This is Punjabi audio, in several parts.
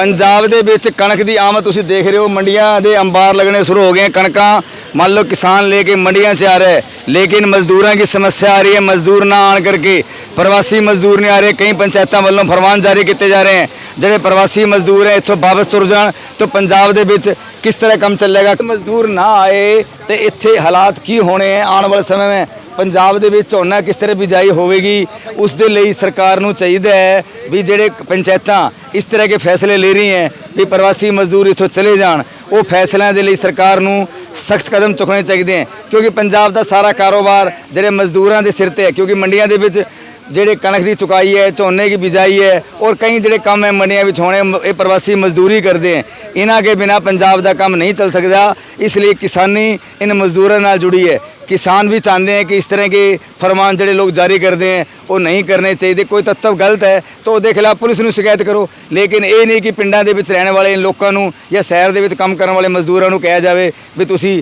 ਪੰਜਾਬ ਦੇ ਵਿੱਚ ਕਣਕ ਦੀ ਆਮਦ ਤੁਸੀਂ ਦੇਖ ਰਹੇ ਹੋ, ਮੰਡੀਆਂ ਦੇ ਅੰਬਾਰ ਲੱਗਣੇ ਸ਼ੁਰੂ ਹੋ ਗਏ ਕਣਕਾਂ, ਮੰਨ ਲਓ ਕਿਸਾਨ ਲੈ ਕੇ ਮੰਡੀਆਂ 'ਚ ਆ ਰਹੇ ਲੇਕਿਨ ਮਜ਼ਦੂਰਾਂ ਦੀ ਸਮੱਸਿਆ ਆ ਰਹੀ ਹੈ, ਮਜ਼ਦੂਰ ਨਾ ਆਣ ਕਰਕੇ ਪ੍ਰਵਾਸੀ ਮਜ਼ਦੂਰ ਨਹੀਂ ਆ ਰਹੇ, ਕਈ ਪੰਚਾਇਤਾਂ ਵੱਲੋਂ ਫਰਮਾਨ ਜਾਰੀ ਕੀਤੇ ਜਾ ਰਹੇ ਹਨ ਜਿਹੜੇ ਪ੍ਰਵਾਸੀ ਮਜ਼ਦੂਰ ਹੈ, ਇੱਥੋਂ ਵਾਪਸ ਤੁਰ ਜਾਣ। ਤਾਂ ਪੰਜਾਬ ਦੇ ਵਿੱਚ ਕਿਸ ਤਰ੍ਹਾਂ ਕੰਮ ਚੱਲੇਗਾ? ਮਜ਼ਦੂਰ ਨਾ ਆਏ ਤੇ ਇੱਥੇ ਹਾਲਾਤ ਕੀ ਹੋਣੇ ਆਉਣ ਵਾਲੇ ਸਮੇਂ ਵਿੱਚ? ਪੰਜਾਬ ਦੇ ਵਿੱਚ ਝੋਨਾ ਕਿਸ ਤਰ੍ਹਾਂ ਬਿਜਾਈ ਹੋਵੇਗੀ, ਉਸ ਦੇ ਲਈ ਸਰਕਾਰ ਨੂੰ ਚਾਹੀਦਾ ਹੈ ਵੀ ਜਿਹੜੇ ਪੰਚਾਇਤਾਂ ਇਸ ਤਰ੍ਹਾਂ ਦੇ ਫੈਸਲੇ ਲੈ ਰਹੀ ਹੈ ਵੀ ਪ੍ਰਵਾਸੀ ਮਜ਼ਦੂਰ ਇੱਥੋਂ ਚਲੇ ਜਾਣ, ਉਹ ਫੈਸਲਿਆਂ ਦੇ ਲਈ ਸਰਕਾਰ ਨੂੰ ਸਖਤ ਕਦਮ ਚੁੱਕਣੇ ਚਾਹੀਦੇ ਹੈ। ਕਿਉਂਕਿ ਪੰਜਾਬ ਦਾ ਸਾਰਾ ਕਾਰੋਬਾਰ ਜਿਹੜੇ ਮਜ਼ਦੂਰਾਂ ਦੇ ਸਿਰ ਤੇ ਹੈ, ਕਿਉਂਕਿ ਮੰਡੀਆਂ ਦੇ ਵਿੱਚ ਜਿਹੜੇ ਕਣਕ ਦੀ ਚੁਕਾਈ ਹੈ ਝੋਨੇ ਦੀ ਬਿਜਾਈ ਹੈ ਔਰ ਕਈ ਜਿਹੜੇ ਕੰਮ ਹੈ ਮੰਡੀਆਂ ਵਿੱਚ ਹੋਣੇ ਮ- ਇਹ ਪ੍ਰਵਾਸੀ ਮਜ਼ਦੂਰੀ ਕਰਦੇ ਹੈ ਇਹਨਾਂ ਕੇ ਬਿਨਾ ਪੰਜਾਬ ਦਾ ਕੰਮ ਨਹੀਂ ਚੱਲ ਸਕਦਾ ਇਸ ਲਈ ਕਿਸਾਨੀ इन मजदूरों ਨਾਲ जुड़ी है किसान भी चाहते हैं कि इस तरह के फरमान ਜਿਹੜੇ ਲੋਕ ਜਾਰੀ ਕਰਦੇ हैं ਉਹ ਨਹੀਂ ਕਰਨੇ ਚਾਹੀਦੇ ਕੋਈ ਤੱਤਵ ਗਲਤ ਹੈ ਤਾਂ ਉਹਦੇ ਖਿਲਾਫ ਪੁਲਿਸ ਨੂੰ ਸ਼ਿਕਾਇਤ ਕਰੋ ਲੇਕਿਨ ਇਹ ਨਹੀਂ ਕਿ ਪਿੰਡਾਂ ਦੇ ਵਿੱਚ ਰਹਿਣ ਵਾਲੇ ਲੋਕਾਂ ਨੂੰ ਜਾਂ ਸ਼ਹਿਰ ਦੇ ਵਿੱਚ ਕੰਮ ਕਰਨ ਵਾਲੇ ਮਜ਼ਦੂਰਾਂ ਨੂੰ ਕਿਹਾ ਜਾਵੇ ਵੀ ਤੁਸੀਂ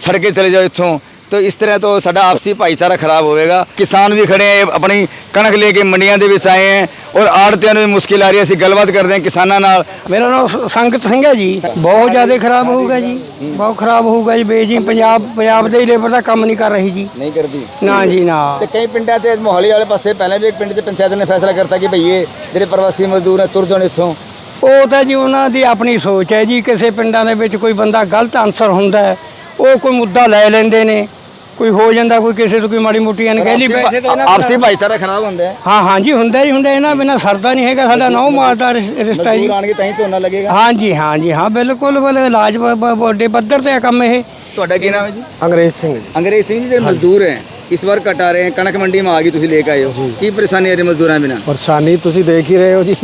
ਛੱਡ ਕੇ ਚਲੇ ਜਾਓ ਇੱਥੋਂ ਤਾਂ ਇਸ ਤਰ੍ਹਾਂ ਤੋਂ ਸਾਡਾ ਆਪਸੀ ਭਾਈਚਾਰਾ ਖਰਾਬ ਹੋਵੇਗਾ। ਕਿਸਾਨ ਵੀ ਖੜੇ ਆ ਆਪਣੀ ਕਣਕ ਲੈ ਕੇ ਮੰਡੀਆਂ ਦੇ ਵਿੱਚ ਆਏ ਆ ਔਰ ਆੜਤਿਆਂ ਨੂੰ ਵੀ ਮੁਸ਼ਕਿਲ ਆ ਰਹੀ ਹੈ। ਅਸੀਂ ਗੱਲਬਾਤ ਕਰਦੇ ਹਾਂ ਕਿਸਾਨਾਂ ਨਾਲ। ਮੇਰਾ ਨਾਮ ਸੰਗਤ ਸਿੰਘ ਹੈ ਜੀ। ਬਹੁਤ ਜ਼ਿਆਦਾ ਖਰਾਬ ਹੋਊਗਾ ਜੀ। ਬਹੁਤ ਖਰਾਬ ਹੋਊਗਾ ਜੀ। ਬੇਜੀ ਪੰਜਾਬ ਪੰਜਾਬ ਦੇ ਲੇਬਰ ਦਾ ਕੰਮ ਨਹੀਂ ਕਰ ਰਹੀ ਜੀ। ਨਹੀਂ ਕਰਦੀ। ਨਾ ਜੀ ਨਾ। ਤੇ ਕਈ ਪਿੰਡਾਂ 'ਚ ਮੋਹਾਲੀ ਵਾਲੇ ਪਾਸੇ ਪਹਿਲਾਂ ਵੀ ਪਿੰਡ 'ਚ ਪੰਚਾਇਤ ਨੇ ਫੈਸਲਾ ਕਰਤਾ ਕਿ ਭਈ ਜਿਹੜੇ ਪ੍ਰਵਾਸੀ ਮਜ਼ਦੂਰ ਨੇ ਤੁਰ ਜਾਣ ਇੱਥੋਂ। ਉਹ ਤਾਂ ਜੀ ਉਹਨਾਂ ਦੀ ਆਪਣੀ ਸੋਚ ਹੈ ਜੀ। ਕਿਸੇ ਪਿੰਡਾਂ ਦੇ ਵਿੱਚ ਕੋਈ ਬੰਦਾ ਗਲਤ ਆਨਸਰ ਹੁੰਦਾ ਹੈ ਉਹ ਕੋਈ ਮੁੱਦਾ ਲੈ ਲੈਂਦੇ ਨੇ। ਕੋਈ ਹੋ ਜਾਂਦਾ ਕੋਈ ਕਿਸੇ ਤੋਂ ਕੋਈ ਮਾੜੀ ਮੋਟੀ ਅਣਗਹਿਲੀ ਵੈਸੇ ਤਾਂ ਇਹਨਾਂ ਆਪਸੀ ਭਾਈਚਾਰਾ ਖਰਾਬ ਹੁੰਦਾ ਹੈ। ਹਾਂ ਹਾਂ ਜੀ ਹੁੰਦਾ ਹੀ ਹੁੰਦਾ ਇਹਨਾਂ ਬਿਨਾ ਸਰਦਾ ਨਹੀਂ ਹੈਗਾ ਸਾਡਾ ਨੌ ਮਾਸ ਦਾ ਰਿਸ਼- ਰਿਸ਼ਤਾ ਜੀ। ਮਜ਼ਦੂਰ ਆਣਗੇ ਤਾਂ ਹੀ ਝੋਨਾ ਲੱਗੇਗਾ। ਹਾਂ ਜੀ ਹਾਂ ਜੀ ਹਾਂ ਬਿਲਕੁਲ ਬਲ ਇਲਾਜ ਵੱਡੇ ਪੱਧਰ ਤੇ ਆ ਕੰਮ ਇਹ। ਤੁਹਾਡਾ ਕੀ ਨਾਮ ਹੈ ਜੀ? ਅੰਗਰੇਜ਼ ਸਿੰਘ ਜੀ। ਅੰਗਰੇਜ਼ ਸਿੰਘ ਜੀ ਜਿਹੜੇ ਮਜ਼ਦੂਰ ਹੈ ਇਸ ਵਾਰ ਘਟ ਆ ਰਹੇ ਹੈ ਕਣਕ ਮੰਡੀ में ਆ ਗਈ ਤੁਸੀਂ ਲੈ ਕੇ ਆਏ ਹੋ ਕੀ ਪਰੇਸ਼ਾਨੀ ਆ ਰਹੀ ਮਜ਼ਦੂਰਾਂ ਬਿਨਾ? ਪਰੇਸ਼ਾਨੀ ਤੁਸੀਂ ਦੇਖ ਹੀ ਰਹੇ ਹੋ ਜੀ।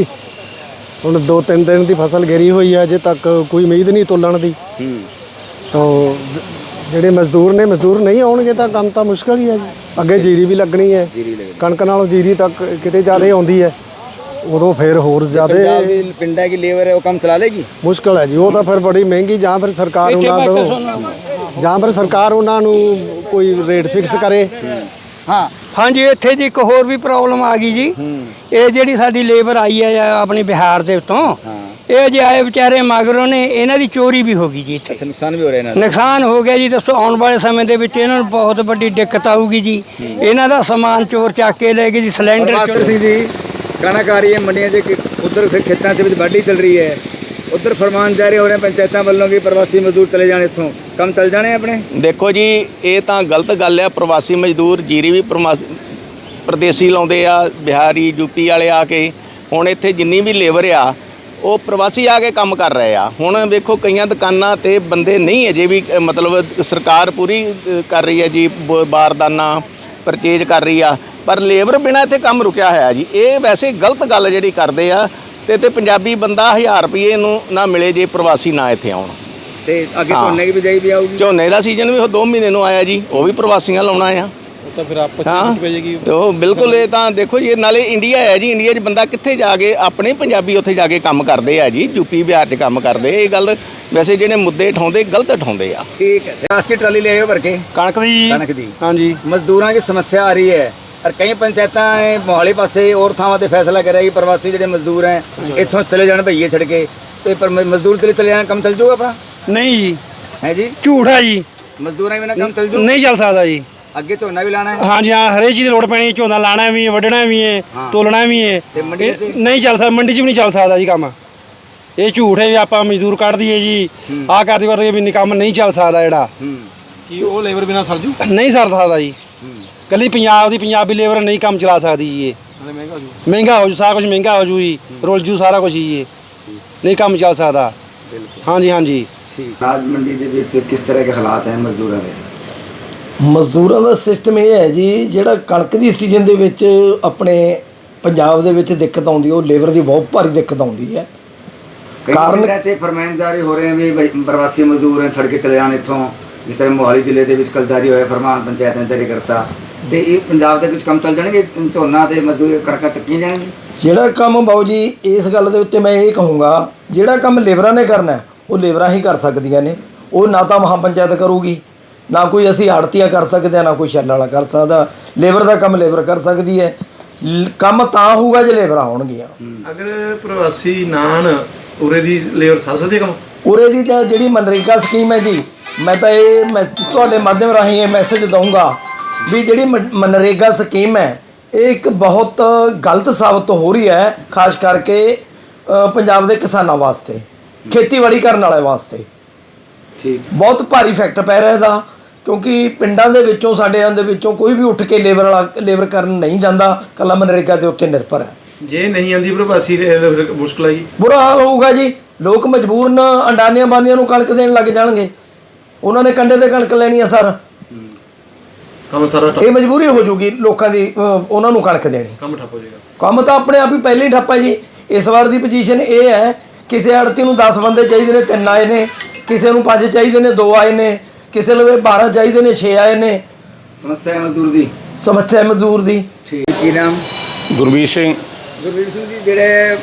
ਹੁਣ ਦੋ ਤਿੰਨ ਦਿਨ ਦੀ ਫਸਲ ਗਿਰੀ ਹੋਈ ਹੈ ਅਜੇ ਤੱਕ ਕੋਈ ਉਮੀਦ ਨਹੀਂ ਤੋਲਣ ਦੀ। ਹੂੰ। ਤਾਂ ਜਿਹੜੇ ਮਜ਼ਦੂਰ ਨੇ ਮਜ਼ਦੂਰ ਨਹੀਂ ਆਉਣਗੇ ਤਾਂ ਕੰਮ ਤਾਂ ਮੁਸ਼ਕਲ ਹੀ ਹੈ ਜੀ। ਅੱਗੇ ਜੀਰੀ ਵੀ ਲੱਗਣੀ ਹੈ। ਜੀਰੀ ਲੱਗਣੀ ਕਣਕ ਨਾਲੋਂ ਜੀਰੀ ਤੱਕ ਕਿਤੇ ਜ਼ਿਆਦਾ ਆਉਂਦੀ ਹੈ। ਉਦੋਂ ਫਿਰ ਹੋਰ ਜ਼ਿਆਦਾ ਪੰਜਾਬ ਦੀ ਪਿੰਡਾਂ ਦੀ ਲੇਬਰ ਹੈ ਉਹ ਕੰਮ ਚਲਾ ਲੇਗੀ? ਮੁਸ਼ਕਲ ਹੈ ਜੀ। ਉਹ ਤਾਂ ਫਿਰ ਬੜੀ ਮਹਿੰਗੀ ਜਾਂ ਫਿਰ ਸਰਕਾਰ ਉਹਨਾਂ ਨੂੰ ਜਾਂ ਫਿਰ ਸਰਕਾਰ ਉਹਨਾਂ ਨੂੰ ਕੋਈ ਰੇਟ ਫਿਕਸ ਕਰੇ। ਹਾਂ। ਹਾਂਜੀ ਇੱਥੇ ਜੀ ਇੱਕ ਹੋਰ ਵੀ ਪ੍ਰੋਬਲਮ ਆ ਗਈ ਜੀ। ਇਹ ਜਿਹੜੀ ਸਾਡੀ ਲੇਬਰ ਆਈ ਹੈ ਆਪਣੀ ਬਿਹਾਰ ਦੇ ਉੱਤੋਂ ਇਹ ਜੇ ਆਏ ਵਿਚਾਰੇ ਮਗਰੋਂ ਨੇ ਇਹਨਾਂ ਦੀ ਚੋਰੀ ਵੀ ਹੋ ਗਈ ਜੀ ਇੱਥੇ। ਅੱਛਾ ਨੁਕਸਾਨ ਵੀ ਹੋ ਰਿਹਾ ਇਹਨਾਂ ਦਾ? ਨੁਕਸਾਨ ਹੋ ਗਿਆ ਜੀ ਦੱਸੋ ਆਉਣ ਵਾਲੇ ਸਮੇਂ ਦੇ ਵਿੱਚ ਇਹਨਾਂ ਨੂੰ ਬਹੁਤ ਵੱਡੀ ਦਿੱਕਤ ਆਊਗੀ ਜੀ। ਇਹਨਾਂ ਦਾ ਸਮਾਨ ਚੋਰ ਚੱਕ ਕੇ ਲੈ ਗਏ ਜੀ ਸਿਲੰਡਰ ਮਾਸਟਰ ਚੋਰੀ- ਸਿੰਘ ਜੀ ਕਣਕ ਆ ਰਹੀ ਹੈ ਮੰਡੀਆਂ 'ਚ ਉਧਰ ਫਿਰ ਖੇਤਾਂ 'ਚ ਵਿੱਚ ਵਾਢੀ ਚੱਲ ਰਹੀ ਹੈ। ਉਧਰ ਫਰਮਾਨ ਜਾਰੀ ਹੋ ਰਹੇ ਪੰਚਾਇਤਾਂ ਵੱਲੋਂ ਕਿ ਪ੍ਰਵਾਸੀ ਮਜ਼ਦੂਰ ਚਲੇ ਜਾਣ ਇੱਥੋਂ। ਕੰਮ ਚੱਲ ਜਾਣੇ ਆਪਣੇ? ਦੇਖੋ ਜੀ ਇਹ ਤਾਂ ਗਲਤ ਗੱਲ ਆ ਪ੍ਰਵਾਸੀ ਮਜ਼ਦੂਰ ਜੀਰੀ ਵੀ ਪ੍ਰਮਾ- ਪ੍ਰਦੇਸੀ ਲਾਉਂਦੇ ਆ ਬਿਹਾਰੀ ਯੂਪੀ ਵਾਲੇ ਆ ਕੇ। ਹੁਣ ਇੱਥੇ ਜਿੰਨੀ ਵੀ ਲੇਬਰ ਆ ਉਹ ਪ੍ਰਵਾਸੀ ਆ ਕੇ ਕੰਮ ਕਰ ਰਹੇ ਆ। ਹੁਣ ਵੇਖੋ ਕਈਆਂ ਦੁਕਾਨਾਂ ਤੇ ਬੰਦੇ ਨਹੀਂ ਅਜੇ ਵੀ ਮਤਲਬ ਸਰਕਾਰ ਪੂਰੀ ਕਰ ਰਹੀ ਹੈ ਜੀ ਬਾਰਦਾਨਾ ਪਰਚੇਜ ਕਰ ਰਹੀ ਆ। ਪਰ ਲੇਬਰ ਬਿਨਾਂ ਇੱਥੇ ਕੰਮ ਰੁਕਿਆ ਹੋਇਆ ਜੀ। ਇਹ ਵੈਸੇ ਗਲਤ ਗੱਲ ਜਿਹੜੀ ਕਰਦੇ ਆ ਤੇ ਤੇ ਪੰਜਾਬੀ ਬੰਦਾ 1000 ਰੁਪਏ ਨੂੰ ਨਾ ਮਿਲੇ ਜੇ ਪ੍ਰਵਾਸੀ ਨਾ ਇੱਥੇ ਆਉਣ। ਤੇ ਅੱਗੇ। ਝੋਨੇ ਦੀ ਬਿਜਾਈ ਵੀ ਆਊਗੀ? ਝੋਨੇ ਦਾ ਸੀਜ਼ਨ ਵੀ ਉਹ 2 ਮਹੀਨੇ ਨੂੰ ਆਇਆ ਜੀ ਉਹ ਵੀ ਪ੍ਰਵਾਸੀਆਂ ਲਾਉਣਾ ਆ। ਤਾਂ ਫਿਰ ਆਪਸ ਹਾਂ। ਤੇ ਉਹ ਬਿਲਕੁਲ ਇਹ ਤਾਂ ਦੇਖੋ ਜੀ ਇਹ ਨਾਲੇ ਇੰਡੀਆ ਹੈ ਜੀ ਇੰਡੀਆ 'ਚ ਬੰਦਾ ਕਿੱਥੇ ਜਾ ਕੇ ਆਪਣੇ ਪੰਜਾਬੀ ਉੱਥੇ ਜਾ ਕੇ ਕੰਮ ਕਰਦੇ ਆ ਜੀ ਯੂਪੀ ਬਿਹਾਰ 'ਚ ਕੰਮ ਕਰਦੇ ਇਹ ਗੱਲ ਵੈਸੇ ਜਿਹੜੇ ਮੁੱਦੇ ਉਠਾਉਂਦੇ ਗਲਤ ਉਠਾਉਂਦੇ ਆ। ਠੀਕ ਹੈ। ਬਾਸਕਟ ਟਰਾਲੀ ਲੈ ਆਇਓ ਭਰ ਕੇ। ਕਣਕ ਦੀ। ਕਣਕ ਦੀ। ਹਾਂਜੀ। ਮਜ਼ਦੂਰਾਂ ਦੀ ਸਮੱਸਿਆ ਆ ਰਹੀ ਹੈ। ਔਰ ਕਈ ਪੰਚਾਇਤਾਂ ਮੋਹਾਲੀ ਪਾਸੇ ਹੋਰ ਥਾਵਾਂ ਤੇ ਫੈਸਲਾ ਕਰਿਆ ਕਿ ਪ੍ਰਵਾਸੀ ਜਿਹੜੇ ਮਜ਼ਦੂਰ ਹੈ ਇੱਥੋਂ ਚਲੇ ਜਾਣ ਭਈਏ ਛੱਡ ਕੇ। ਤੇ ਪਰ ਮਜ਼ਦੂਰ ਚਲੇ ਚਲੇ ਜਾਣ ਕੰਮ ਚੱਲ ਜਾਊਗਾ ਆਪਣਾ? ਨਹੀਂ ਜੀ। ਹੈ ਜੀ? ਝੂਠ ਹੈ ਜੀ। ਮਜ਼ਦੂਰਾਂ ਬਿਨਾਂ ਕੰਮ ਚੱਲ ਜਾਊ ਨਹੀਂ ਚੱਲ ਸਕਦਾ ਜੀ। ਅੱਗੇ ਝੋਨਾ ਵੀ ਲਾਣਾ ਹੈ? ਹਾਂਜੀ ਹਾਂ ਹਰੇਕ ਚੀਜ਼ ਦੀ ਲੋੜ ਪੈਣੀ ਝੋਨਾ ਲਾਣਾ ਵੀ ਹੈ ਵੱਢਣਾ ਵੀ ਹੈ। ਤੋਲਣਾ ਵੀ ਹੈ। ਤੇ ਮੰਡੀਆਂ 'ਚ? ਇਹ ਨਹੀਂ ਚੱਲ ਸਕਦਾ ਮੰਡੀ 'ਚ ਵੀ ਨਹੀਂ ਚੱਲ ਸਕਦਾ ਜੀ ਕੰਮ। ਇਹ ਝੂਠ ਹੈ ਵੀ ਆਪਾਂ ਮਜ਼ਦੂਰ ਕੱਢ ਦਈਏ ਜੀ। ਆਹ ਕਰਦੀ ਵਰਗੇ ਵੀ ਨਹੀਂ ਕੰਮ ਨਹੀਂ ਚੱਲ ਸਕਦਾ ਜਿਹੜਾ। ਹੂੰ। ਕੀ ਉਹ ਲੇਬਰ ਬਿਨਾ ਸਰਜੂ ਨਹੀਂ ਸਰ ਸਕਦਾ ਜੀ। ਕੱਲੀ ਪੰਜਾਬ ਦੀ ਪੰਜਾਬੀ ਲੇਬਰ ਨਹੀਂ ਕੰਮ ਚਲਾ ਸਕਦੀ ਜੀ ਇਹ। ਨਾਲੇ ਮਹਿੰਗਾ ਹੋ ਜੂ। ਮਹਿੰਗਾ ਹੋ ਜੂ ਸਾਰਾ ਕੁਝ ਮਹਿੰਗਾ ਹੋ ਜੂ ਜੀ। ਰੁਲ ਜੂ ਸਾਰਾ ਕੁਝ ਜੀ ਇਹ। ਨਹੀਂ ਕੰਮ ਚੱਲ ਸਕਦਾ। ਹਾਂਜੀ ਹਾਂਜੀ। ਠੀਕ। ਰਾਜ ਮੰਡੀ ਦੇ ਵਿੱਚ ਕਿਸ ਤਰ੍ਹਾਂ ਦੇ ਹਾਲਾਤ ਹੈ ਮਜ਼ਦੂਰਾਂ ਦੇ? ਮਜ਼ਦੂਰਾਂ ਦਾ ਸਿਸਟਮ ਇਹ ਹੈ ਜੀ ਜਿਹੜਾ ਕਣਕ ਦੀ ਸੀਜ਼ਨ ਦੇ ਵਿੱਚ ਆਪਣੇ ਪੰਜਾਬ ਦੇ ਵਿੱਚ ਦਿੱਕਤ ਆਉਂਦੀ ਉਹ ਲੇਬਰ ਦੀ ਬਹੁਤ ਭਾਰੀ ਦਿੱਕਤ ਆਉਂਦੀ ਹੈ। ਕਾਰਨ- ਪਿੰਡਾਂ 'ਚ ਫਰਮਾਨ ਜਾਰੀ ਹੋ ਰਹੇ ਹਨ ਵੀ ਬਈ ਪ੍ਰਵਾਸੀ ਮਜ਼ਦੂਰ ਹੈ ਛੱਡ ਕੇ ਚਲੇ ਜਾਣ ਇੱਥੋਂ। ਜਿਸ ਤਰ੍ਹਾਂ ਮੋਹਾਲੀ ਜ਼ਿਲ੍ਹੇ ਦੇ ਵਿੱਚ ਕੱਲ ਜਾਰੀ ਹੋਇਆ ਫਰਮਾਨ ਪੰਚਾਇਤ ਨੇ ਜਾਰੀ ਕਰਤਾ। ਤੇ ਇਹ ਪੰਜਾਬ ਦੇ ਵਿੱਚ ਕੰਮ ਚੱਲ ਜਾਣਗੇ ਝੋਨਾ ਤੇ ਮਜ਼ਦੂਰ ਕਣਕਾਂ ਚੱਕੀਆਂ ਜਾਣਗੇ ਜਿਹੜਾ ਕੰਮ ਬਾਊ ਜੀ ਇਸ ਗੱਲ ਦੇ ਉੱਤੇ ਮੈਂ ਇਹ ਕਹੂੰਗਾ ਜਿਹੜਾ ਕੰਮ ਲੇਬਰਾਂ ਨੇ ਕਰਨਾ ਹੈ, ਉਹ ਲੇਬਰਾਂ ਹੀ ਕਰ ਸਕਦੀਆਂ ਨੇ। ਉਹ ਨਾ ਤਾਂ ਮਹਾਂ ਪੰਚਾਇਤ ਕਰੂਗੀ। ਨਾ ਕੋਈ ਅਸੀਂ ਆੜਤੀਆ ਕਰ ਸਕਦੇ ਹਾਂ ਨਾ ਕੋਈ ਛੱਲ ਵਾਲਾ ਕਰ ਸਕਦਾ। ਲੇਬਰ ਦਾ ਕੰਮ ਲੇਬਰ ਕਰ ਸਕਦੀ ਹੈ। ਲ- ਕੰਮ ਤਾਂ ਹੋਊਗਾ ਜੇ ਲੇਬਰਾਂ ਹੋਣਗੀਆਂ ਅਗਰ ਪ੍ਰਵਾਸੀ ਨਾਨ ਉਰੇ ਦੀ ਲੇਬਰ ਸਕਦੇ ਕੰਮ? ਉਰੇ ਦੀ ਤਾਂ ਜਿਹੜੀ ਮਨਰੇਗਾ ਸਕੀਮ ਹੈ ਜੀ ਮੈਂ ਤਾਂ ਇਹ ਮੈਂ ਤੁਹਾਡੇ ਮਾਧਿਅਮ ਰਾਹੀਂ ਇਹ ਮੈਸੇਜ ਦਊਂਗਾ ਵੀ ਜਿਹੜੀ ਮਨ- ਮਨਰੇਗਾ ਸਕੀਮ ਹੈ ਇਹ ਇੱਕ ਬਹੁਤ ਗਲਤ ਸਾਬਤ ਹੋ ਰਹੀ ਹੈ ਖਾਸ ਕਰਕੇ ਅ, ਪੰਜਾਬ ਦੇ ਕਿਸਾਨਾਂ ਵਾਸਤੇ ਖੇਤੀਬਾੜੀ ਕਰਨ ਵਾਲੇ ਵਾਸਤੇ। ਠੀਕ। ਬਹੁਤ ਭਾਰੀ ਇਫੈਕਟ ਪੈ ਰਿਹਾ ਇਹਦਾ। ਕਿਉਂਕਿ ਪਿੰਡਾਂ ਦੇ ਵਿੱਚੋਂ ਸਾਡੇ ਦੇ ਵਿੱਚੋਂ ਕੋਈ ਵੀ ਉੱਠ ਕੇ ਲੇਬਰ ਵਾਲਾ ਲੇਬਰ ਕਰਨ ਨਹੀਂ ਜਾਂਦਾ। ਕੱਲਾ ਮਨਰੇਗਾ ਦੇ ਉੱਤੇ ਨਿਰਭਰ ਹੈ। ਜੇ ਨਹੀਂ ਆਂਦੀ ਪ੍ਰਵਾਸੀ ਮੁਸ਼ਕਲ ਆਈ ਬੁਰਾ ਹਾਲ ਹੋਊਗਾ ਜੀ। ਲੋਕ ਮਜਬੂਰਨ ਅੰਡਾਨੀਆਂ ਬਾਨੀਆਂ ਨੂੰ ਕਣਕ ਦੇਣ ਲੱਗ ਜਾਣਗੇ। ਉਹਨਾਂ ਨੇ ਕੰਡੇ ਤੇ ਕਣਕ ਲੈਣੀ ਆ ਸਰ। ਕੰਮ ਸਾਰਾ ਇਹ ਮਜਬੂਰੀ ਹੋ ਜੂਗੀ ਲੋਕਾਂ ਦੀ ਉਹਨਾਂ ਨੂੰ ਕਣਕ ਦੇਣੀ। ਕੰਮ ਠੱਪ ਹੋ ਜਾਏਗਾ। ਕੰਮ ਤਾਂ ਆਪਣੇ ਆਪ ਹੀ ਪਹਿਲੇ ਹੀ ਠੱਪ ਹੈ ਜੀ। ਇਸ ਵਾਰ ਦੀ ਪੋਜੀਸ਼ਨ ਇਹ ਹੈ ਕਿਸੇ ਆੜਤੀ ਨੂੰ 10 ਬੰਦੇ ਚਾਹੀਦੇ ਨੇ ਤਿੰਨ ਆਏ ਨੇ। ਕਿਸੇ ਨੂੰ ਪੰਜ ਚਾਹੀਦੇ ਨੇ ਦੋ ਆਏ ਨੇ। ਕਿਸੇ ਲਵੇ 12 ਚਾਹੀਦੇ ਨੇ 6 ਆਏ ਨੇ। ਸਮੱਸਿਆ ਹੈ ਮਜ਼ਦੂਰ ਦੀ? ਸਮੱਸਿਆ ਮਜ਼ਦੂਰ ਦੀ। ਠੀਕ ਕੀ ਨਾਮ? ਗੁਰਬੀਰ ਸਿੰਘ। ਗੁਰਵੀਰ ਸਿੰਘ ਜੀ ਜਿਹੜੇ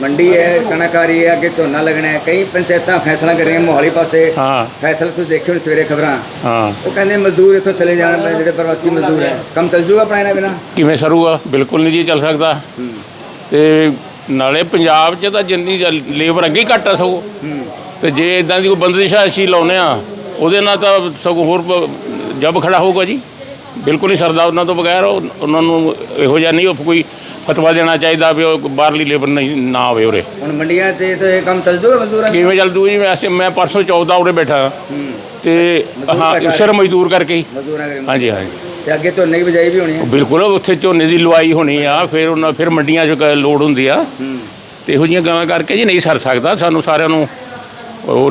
ਮੰਡੀ ਹੈ ਕਣਕ ਆ ਰਹੀ ਹੈ ਅੱਗੇ ਝੋਨਾ ਲੱਗਣਾ ਹੈ ਕਈ ਪੰਚਾਇਤਾਂ ਫੈਸਲਾ ਕਰ ਰਹੀਆਂ ਮੋਹਾਲੀ ਪਾਸੇ। ਹਾਂ। ਫੈਸਲਾ ਤੁਸੀਂ ਦੇਖਿਓ ਸਵੇਰੇ ਖਬਰਾਂ। ਹਾਂ। ਉਹ ਕਹਿੰਦੇ ਮਜ਼ਦੂਰ ਇੱਥੋਂ ਚਲੇ ਜਾਣ ਜਿਹੜੇ ਪ੍ਰਵਾਸੀ ਮਜ਼ਦੂਰ ਹੈ। ਕੰਮ ਚੱਲ ਜੂਗਾ ਆਪਣਾ ਇਹਨਾਂ ਬਿਨਾ? ਕਿਵੇਂ ਸਰੂਗਾ? ਬਿਲਕੁਲ ਨਹੀਂ ਜੀ ਚੱਲ ਸਕਦਾ। ਤੇ ਨਾਲੇ ਪੰਜਾਬ 'ਚ ਤਾਂ ਜਿੰਨੀ ਲੇਬਰ ਅੱਗੇ ਹੀ ਘੱਟ ਆ ਸਗੋਂ। ਤੇ ਜੇ ਇਦਾਂ ਦੀ ਕੋਈ ਬੰਦਿਸ਼ ਅਸੀਂ ਲਾਉਨੇ ਆ ਉਹਦੇ ਨਾਲ ਤਾਂ ਸਗੋਂ ਹੋਰ ਬ- ਜੱਬ ਖੜਾ ਹੋਊਗਾ ਜੀ। ਬਿਲਕੁਲ ਨਹੀਂ ਸਰਦਾ ਉਹਨਾਂ ਤੋਂ ਬਗੈਰ ਉਹ- ਉਹਨਾਂ ਨੂੰ ਇਹੋ ਜਿਹਾ ਨਹੀਂ ਉਹ ਕੋਈ ਫਤਵਾ ਦੇਣਾ ਚਾਹੀਦਾ ਵੀ ਉਹ ਬਾਹਰਲੀ ਲੇਬਰ ਨਹੀਂ ਨਾ ਆਵੇ ਉਰੇ। ਹੁਣ ਮੰਡੀਆਂ 'ਚ ਤਾਂ ਇਹ ਕੰਮ ਚੱਲ ਜੂਗਾ ਮਜ਼ਦੂਰਾਂ ਦਾ? ਕਿਵੇਂ ਚੱਲ ਦੂ ਜੀ? ਵੈਸੇ ਮੈਂ ਪਰਸੋਂ 14 ਉਰੇ ਬੈਠਾ। ਤੇ ਹਾਂ ਸਿਰ ਮਜ਼ਦੂਰ ਕਰਕੇ। ਹੀ ਮਜ਼ਦੂਰਾਂ ਹਾਂਜੀ ਹਾਂਜੀ। ਤੇ ਅੱਗੇ ਝੋਨੇ ਦੀ ਬਿਜਾਈ ਵੀ ਹੋਣੀ ਹੈ? ਬਿਲਕੁਲ ਉੱਥੇ ਝੋਨੇ ਦੀ ਲਵਾਈ ਹੋਣੀ ਆ। ਫਿਰ ਉਹਨਾਂ ਫਿਰ ਮੰਡੀਆਂ 'ਚ ਕ- ਲੋੜ ਹੁੰਦੀ ਆ। ਤੇ ਇਹੋ ਜਿਹੀਆਂ ਗੱਲਾਂ ਕਰਕੇ ਜੀ ਨਹੀਂ ਸਰ ਸਕਦਾ। ਸਾਨੂੰ ਸਾਰਿਆਂ ਨੂੰ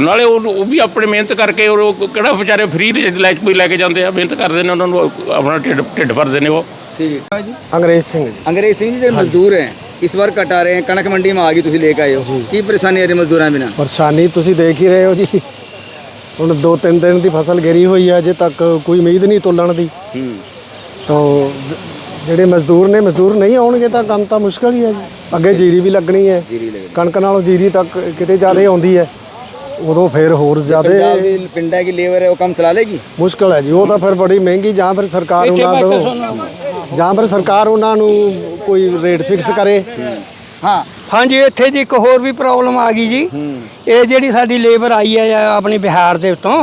ਨਾਲੇ ਉਹ ਵੀ ਆਪਣੇ ਮਿਹਨਤ ਕਰਕੇ ਉਹ ਕਿਹੜਾ ਵਿਚਾਰੇ ਫ੍ਰੀ ਲੈ ਕੋਈ ਲੈ ਕੇ ਜਾਂਦੇ ਆ ਮਿਹਨਤ ਕਰਦੇ ਨੇ ਉਹਨਾਂ ਨੂੰ ਆਪਣਾ ਢਿੱਡ ਢਿੱਡ ਭਰਦੇ ਨੇ ਉਹ। ਅੰਗਰੇਜ਼ ਸਿੰਘ ਜੀ। ਅੰਗਰੇਜ਼ ਸਿੰਘ ਜੀ ਜਿਹੜੇ ਮਜ਼ਦੂਰ ਹੈ ਇਸ ਵਾਰ ਕਟਾ ਰਹੇ ਹੈ ਕਣਕ ਮੰਡੀ ਮਾ ਆ ਗਈ ਤੁਸੀਂ ਲੈ ਕੇ ਆਏ ਕੀ ਪਰੇਸ਼ਾਨੀ ਆ ਰਹੀ ਮਜ਼ਦੂਰਾਂ ਬਿਨਾ? ਪਰੇਸ਼ਾਨੀ ਤੁਸੀਂ ਦੇਖ ਹੀ ਰਹੇ ਹੋ ਜੀ। ਹੁਣ 2-3 ਦਿਨ ਦੀ ਫਸਲ ਗਰੀ ਹੋਈ ਹੈ ਅਜੇ ਤੱਕ ਕੋਈ ਉਮੀਦ ਨਹੀਂ ਤੋਲਣ ਦੀ। ਹੂੰ। ਤਾਂ ਜਿਹੜੇ ਮਜ਼ਦੂਰ ਨੇ ਮਜ਼ਦੂਰ ਨਹੀਂ ਆਉਣਗੇ ਤਾਂ ਕੰਮ ਤਾਂ ਮੁਸ਼ਕਲ ਹੀ ਹੈ ਜੀ। ਅੱਗੇ ਜੀਰੀ ਵੀ ਲੱਗਣੀ ਹੈ। ਕਣਕ ਨਾਲੋਂ ਜੀਰੀ ਤੱਕ ਕਿਤੇ ਜ਼ਿਆਦਾ ਆਉਂਦੀ ਹੈ। ਉਦੋਂ ਫਿਰ ਹੋਰ ਜ਼ਿਆਦਾ ਪੰਜਾਬ ਦੀ ਪਿੰਡਾਂ ਦੀ ਲੇਬਰ ਹੈ ਉਹ ਕੰਮ ਚਲਾ ਲੇਗੀ? ਮੁਸ਼ਕਲ ਹੈ ਜੀ ਉਹ ਤਾਂ ਫਿਰ ਬੜੀ ਮਹਿੰਗੀ ਜਾਂ ਫਿਰ ਸਰਕਾਰ ਉਹਨਾਂ ਨੂੰ ਜਾਂ ਫਿਰ ਸਰਕਾਰ ਉਹਨਾਂ ਨੂੰ ਕੋਈ ਰੇਟ ਫਿਕਸ ਕਰੇ। ਹਾਂ। ਹਾਂਜੀ ਇੱਥੇ ਜੀ ਇੱਕ ਹੋਰ ਵੀ ਪ੍ਰੋਬਲਮ ਆ ਗਈ ਜੀ। ਇਹ ਜਿਹੜੀ ਸਾਡੀ ਲੇਬਰ ਆਈ ਹੈ ਆਪਣੀ ਬਿਹਾਰ ਦੇ ਉੱਤੋਂ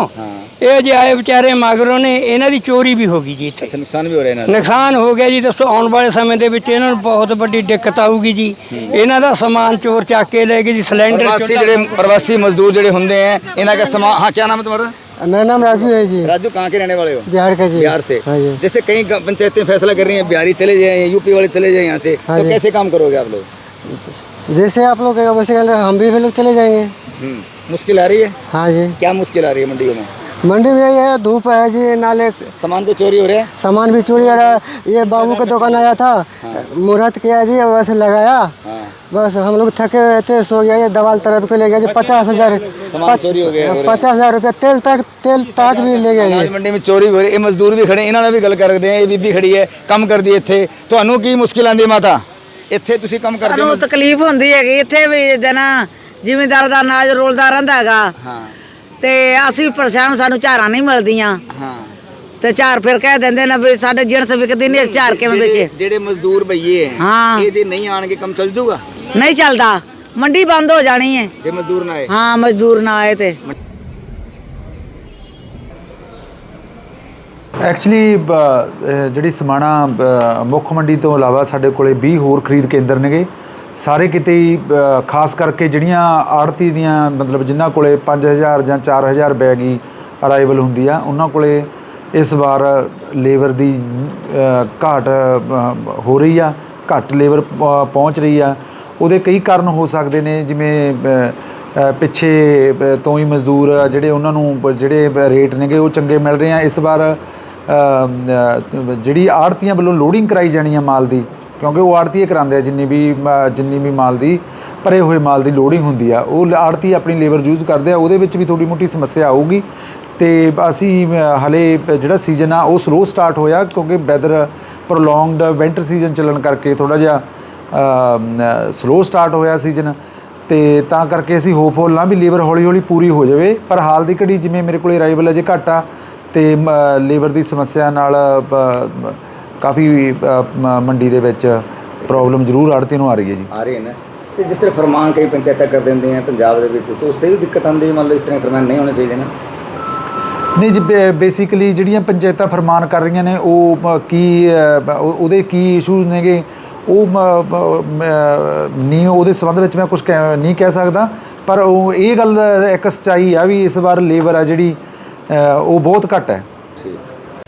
ਇਹ ਜੇ ਆਏ ਵਿਚਾਰੇ ਮਗਰੋਂ ਨੇ ਇਹਨਾਂ ਦੀ ਚੋਰੀ ਵੀ ਹੋ ਗਈ ਜੀ ਇੱਥੇ ਅੱਛਾ ਨੁਕਸਾਨ ਵੀ ਹੋ ਰਿਹਾ ਇਹਨਾਂ ਦਾ ਨੁਕਸਾਨ ਹੋ ਗਿਆ ਜੀ ਦੱਸੋ ਆਉਣ ਵਾਲੇ ਸਮੇਂ ਦੇ ਵਿੱਚ ਇਹਨਾਂ ਨੂੰ ਬਹੁਤ ਵੱਡੀ ਦਿੱਕਤ ਆਊਗੀ ਜੀ ਇਹਨਾਂ ਦਾ ਸਮਾਨ ਚੋਰ ਚੱਕ ਕੇ ਲੈ ਗਏ ਜੀ ਸਿਲੰਡਰ प्रवासी ਚੁੱਲ੍ਹਾ- ਜਿਹੜੇ प्रवासी मजदूर ਜਿਹੜੇ ਹੁੰਦੇ हैं इनका समान हाँ क्या नाम है तुम्हारा ਮੇਰਾ ਨਾਮ ਰਾਜੂ ਹੈ ਜੀ राजू कहाँ के रहने वाले हो बिहार का जी बिहार से हाँ जी जैसे कई ग- पंचायतें फैसला कर रही हैं बिहारी चले जाए यूपी वाले चले जाए यहाँ से हाँ तो जी। कैसे काम करोगे आप लोग जैसे आप लोग कहेगा वैसे कहेंगे, हम भी लोग चले जाएंगे हम्म, मुश्किल आ रही है हाँ जी क्या मुश्किल आ रही है मंडियों में मंडी में ये है धूप है जी नाले सामान तो चोरी हो रहा है सामान भी चोरी हो रहा है ये बाबू का दुकान आया था मुहूर्त किया जी वैसे लगाया हाँ बस हम लोग थके हुए थे सो गया ये दवाल तरफ के ले गया जी पचास हजार सामान चोरी हो गया है पूरे। पचास हजार रुपया तेल तक तेल तक भी ले गया ਅਨਾਜ ਮੰਡੀ ਵਿੱਚ ਚੋਰੀ ਹੋ ਰਹੀ ਇਹ ਮਜ਼ਦੂਰ ਵੀ ਖੜੇ ਇਹਨਾਂ ਨਾਲ ਵੀ ਗੱਲ ਕਰਦੇ ਆ ਇਹ ਬੀਬੀ ਖੜੀ ਹੈ ਕੰਮ ਕਰਦੀ ਹੈ ਇੱਥੇ ਤੁਹਾਨੂੰ ਕੀ ਮੁਸ਼ਕਿਲ ਆਂਦੀ ਮਾਤਾ ਇੱਥੇ ਤੁਸੀਂ ਕੰਮ ਕਰਦੇ ਹੋ ਸਾਨੂੰ ਤਕਲੀਫ ਹੁੰਦੀ ਹੈਗੀ ਇੱਥੇ ਵੀ ਦੇਣਾ ਜ਼ਿਮੀਂਦਾਰ ਦਾ ਅਨਾਜ ਰੋਲਦਾ ਰਹਿੰਦਾ ਹੈਗਾ ਹਾਂ ਤੇ ਅਸੀਂ ਪਰੇਸ਼ਾਨ ਸਾਨੂੰ ਝਾਰਾਂ ਨਹੀਂ ਮਿਲਦੀਆਂ। ਹਾਂ। ਤੇ ਝਾਰ ਫਿਰ ਕਹਿ ਦਿੰਦੇ ਨੇ ਵੀ ਸਾਡੇ ਜਿਣਸ ਵਿਕਦੀ ਨਹੀਂ ਝਾਰ ਕਿਵੇਂ ਵੇਚੇ? ਜਿਹੜੇ ਮਜ਼ਦੂਰ ਭਈਏ ਹੈ। ਇਹ ਜੇ ਨਹੀਂ ਆਣਗੇ ਕੰਮ ਚੱਲ ਜਾਊਗਾ? ਨਹੀਂ ਚੱਲਦਾ। ਮੰਡੀ ਬੰਦ ਹੋ ਜਾਣੀ ਹੈ। ਜੇ ਮਜ਼ਦੂਰ ਨਾ ਆਏ। ਹਾਂ ਮਜ਼ਦੂਰ ਨਾ ਆਏ ਤੇ। ਐਕਚੁਅਲੀ ਜਿਹੜੀ ਸਮਾਣਾ ਮੁੱਖ ਮੰਡੀ ਤੋਂ ਇਲਾਵਾ ਸਾਡੇ ਕੋਲੇ 20 ਹੋਰ ਖਰੀਦ ਕੇਂਦਰ ਨੇਗੇ। ਸਾਰੇ ਕਿਤੇ ਹੀ ਖਾਸ ਕਰਕੇ ਜਿਹੜੀਆਂ ਆੜਤੀ ਦੀਆਂ, ਮਤਲਬ ਜਿਨ੍ਹਾਂ ਕੋਲੇ 5000 ਜਾਂ 4000 ਬੈਗ ਹੀ ਅਰਾਈਵਲ ਹੁੰਦੀ ਆ, ਉਹਨਾਂ ਕੋਲੇ ਇਸ ਵਾਰ ਲੇਬਰ ਦੀ ਘਾਟ ਹੋ ਰਹੀ ਆ, ਘੱਟ ਲੇਬਰ ਪਹੁੰਚ ਰਹੀ ਆ। ਉਹਦੇ ਕਈ ਕਾਰਨ ਹੋ ਸਕਦੇ ਨੇ, ਜਿਵੇਂ ਪਿੱਛੇ ਤੋਂ ਹੀ ਮਜ਼ਦੂਰ ਜਿਹੜੇ ਉਹਨਾਂ ਨੂੰ ਜਿਹੜੇ ਰੇਟ ਨੇਗੇ, ਉਹ ਚੰਗੇ ਮਿਲ ਰਹੇ ਆ। ਇਸ ਵਾਰ ਜਿਹੜੀ ਆੜਤੀਆਂ ਵੱਲੋਂ ਲੋਡਿੰਗ ਕਰਾਈ ਜਾਣੀ ਆ ਮਾਲ ਦੀ ਕਿਉਂਕਿ ਉਹ ਆੜਤੀਏ ਕਰਾਉਂਦੇ ਆ ਜਿੰਨੀ ਵੀ ਮ- ਜਿੰਨੀ ਵੀ ਮਾਲ ਦੀ ਭਰੇ ਹੋਏ ਮਾਲ ਦੀ ਲੋਡਿੰਗ ਹੁੰਦੀ ਆ। ਉਹ ਆੜਤੀ ਆਪਣੀ ਲੇਬਰ ਯੂਜ਼ ਕਰਦੇ ਆ ਉਹਦੇ ਵਿੱਚ ਵੀ ਥੋੜੀ ਮੋਟੀ ਸਮੱਸਿਆ ਆਊਗੀ। ਤੇ ਅਸੀਂ ਅ, ਹਲੇ ਪ- ਜਿਹੜਾ ਸੀਜ਼ਨ ਆ ਉਹ ਸਲੋ ਸਟਾਰਟ ਹੋਇਆ ਕਿਉਂਕਿ ਵੈਦਰ ਪ੍ਰੋਲੋਂਗਡ ਵਿੰਟਰ ਸੀਜ਼ਨ ਚੱਲਣ ਕਰਕੇ ਥੋੜਾ ਜਿਹਾ ਸਲੋ ਸਟਾਰਟ ਹੋਇਆ ਸੀਜ਼ਨ। ਤੇ ਤਾਂ ਕਰਕੇ ਅਸੀਂ ਹੋਪਫੁਲ ਹਾਂ ਵੀ ਲੇਬਰ ਹੌਲੀ ਹੌਲੀ ਪੂਰੀ ਹੋ ਜਾਵੇ। ਪਰ ਹਾਲ ਦੀ ਘੜੀ ਜਿਵੇਂ ਮੇਰੇ ਕੋਲੇ ਅਰਾਈਵਲ ਅਜੇ ਘੱਟ ਆ। ਤੇ ਲੇਬਰ ਦੀ ਸਮੱਸਿਆ ਨਾਲ ਕਾਫੀ ਮੰਡੀ ਦੇ ਵਿੱਚ ਪ੍ਰੋਬਲਮ ਜ਼ਰੂਰ ਆੜਤੀ ਨੂੰ ਆ ਰਹੀ ਹੈ ਜੀ। ਆ ਰਹੇ ना ਤੇ ਜਿਸ ਤਰ੍ਹਾਂ ਫਰਮਾਨ ਕਈ ਪੰਚਾਇਤਾਂ ਕਰ ਦਿੰਦੇ ਆ ਪੰਜਾਬ ਦੇ ਵਿੱਚ ਤਾਂ ਉਸ ਤੇ ਵੀ ਦਿੱਕਤ ਆਉਂਦੀ ਹੈ? ਮੰਨ ਲਓ ਇਸ ਤਰ੍ਹਾਂ ਫਰਮਾਨ ਨਹੀਂ ਹੋਣੇ ਚਾਹੀਦੇ ਨਾ। ਨਹੀਂ ਜੀ ਬੇਸਿਕਲੀ ਜਿਹੜੀਆਂ ਪੰਚਾਇਤਾਂ ਫਰਮਾਨ ਕਰ ਰਹੀਆਂ ਨੇ ਉਹ ਕੀ ਉਹਦੇ ਕੀ ਇਸ਼ੂਜ਼ ਨੇਗੇ ਉਹ ਨਹੀਂ ਉਹਦੇ ਸੰਬੰਧ ਵਿੱਚ ਮੈਂ ਕੁਝ ਨਹੀਂ ਕਹਿ ਸਕਦਾ। ਪਰ ਉਹ ਇਹ ਗੱਲ ਇੱਕ ਸੱਚਾਈ ਆ ਵੀ ਇਸ ਵਾਰ ਲੇਬਰ ਆ ਜਿਹੜੀ ਉਹ ਬਹੁਤ ਘੱਟ ਹੈ।